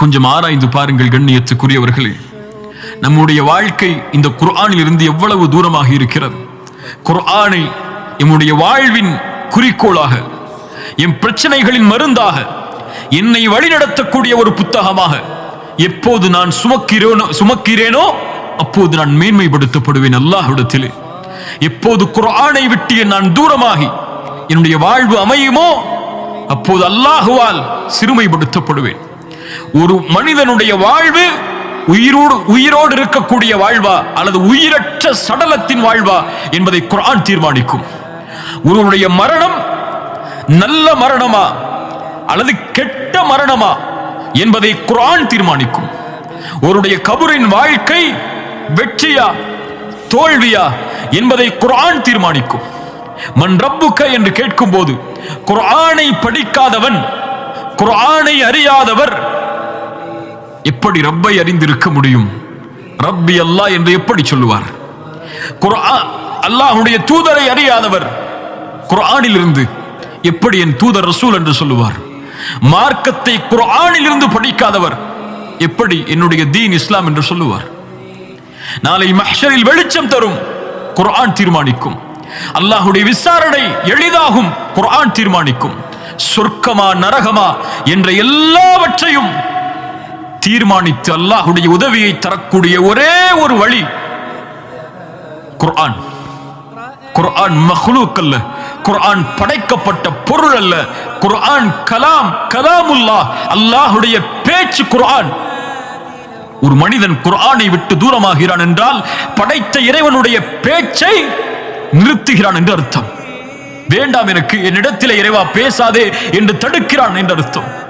கொஞ்சம் ஆராய்ந்து பாருங்கள் கண்ணியத்துக்குரியவர்களே. நம்முடைய வாழ்க்கை இந்த குர்ஆனில் இருந்து எவ்வளவு தூரமாக இருக்கிறது? குர்ஆனை எம்முடைய வாழ்வின் குறிக்கோளாக என் பிரச்சனைகளின் மருந்தாக என்னை வழிநடத்தக்கூடிய ஒரு புத்தகமாக எப்போது நான் சுமக்கிறேனோ சுமக்கிறேனோ அப்போது நான் மேன்மைப்படுத்தப்படுவேன் அல்லாஹிடத்திலே எப்போது குர்ஆனை விட்டு நான் தூரமாகி என்னுடைய வாழ்வு அமையுமோ அப்போது அல்லாஹுவால் சிறுமைப்படுத்தப்படுவேன். ஒரு மனிதனுடைய வாழ்வு உயிரோடு உயிரோடு இருக்கக்கூடிய வாழ்வா அல்லது உயிரற்ற சடலத்தின் வாழ்வா என்பதை குரான் தீர்மானிக்கும். ஒருவனுடைய மரணம் நல்ல மரணமா அல்லது கெட்ட மரணமா என்பதை குரான் தீர்மானிக்கும். ஒருடைய கபூரின் வாழ்க்கை வெற்றியா தோல்வியா என்பதை குரான் தீர்மானிக்கும். மன் ரப்புக்க என்று கேட்கும்போது குரானை படிக்காதவன் குரானை அறியாதவர் எப்படி ரப்பை அறிந்திருக்க முடியும்? ரப்பி அல்லாஹ் என்று எப்படி சொல்லுவார்? குர்ஆன் அல்லாஹுடைய தூதரை அறியாதவர் குரானில் இருந்து எப்படி என் தூதர் ரசூல் என்று சொல்லுவார்? மார்க்கத்தை குரானில் இருந்து படிக்காதவர் எப்படி என்னுடைய தீன் இஸ்லாம் என்று சொல்லுவார்? நாளை மஹரில் வெளிச்சம் தரும் குர்ஆன் தீர்மானிக்கும். அல்லாஹுடைய விசாரணை எளிதாகும் குர்ஆன் தீர்மானிக்கும். சொர்க்கமா நரகமா என்ற எல்லாவற்றையும் தீர்மானித்து அல்லாஹுடைய உதவியை தரக்கூடிய ஒரே ஒரு வழி குர்ஆன். குர்ஆன் மஹ்லூக் அல்ல. குர்ஆன் படைக்கப்பட்ட பொருள் அல்ல. குர்ஆன் கலாம் கலாமுல்லா அல்லாஹுடைய பேச்சு குர்ஆன். ஒரு மனிதன் குர்ஆனை விட்டு தூரமாகிறான் என்றால் படைத்த இறைவனுடைய பேச்சை நிறுத்துகிறான் என்று அர்த்தம். வேண்டாம் எனக்கு என்னிடத்திலே இறைவா பேசாதே என்று தடுக்கிறான் என்று அர்த்தம்.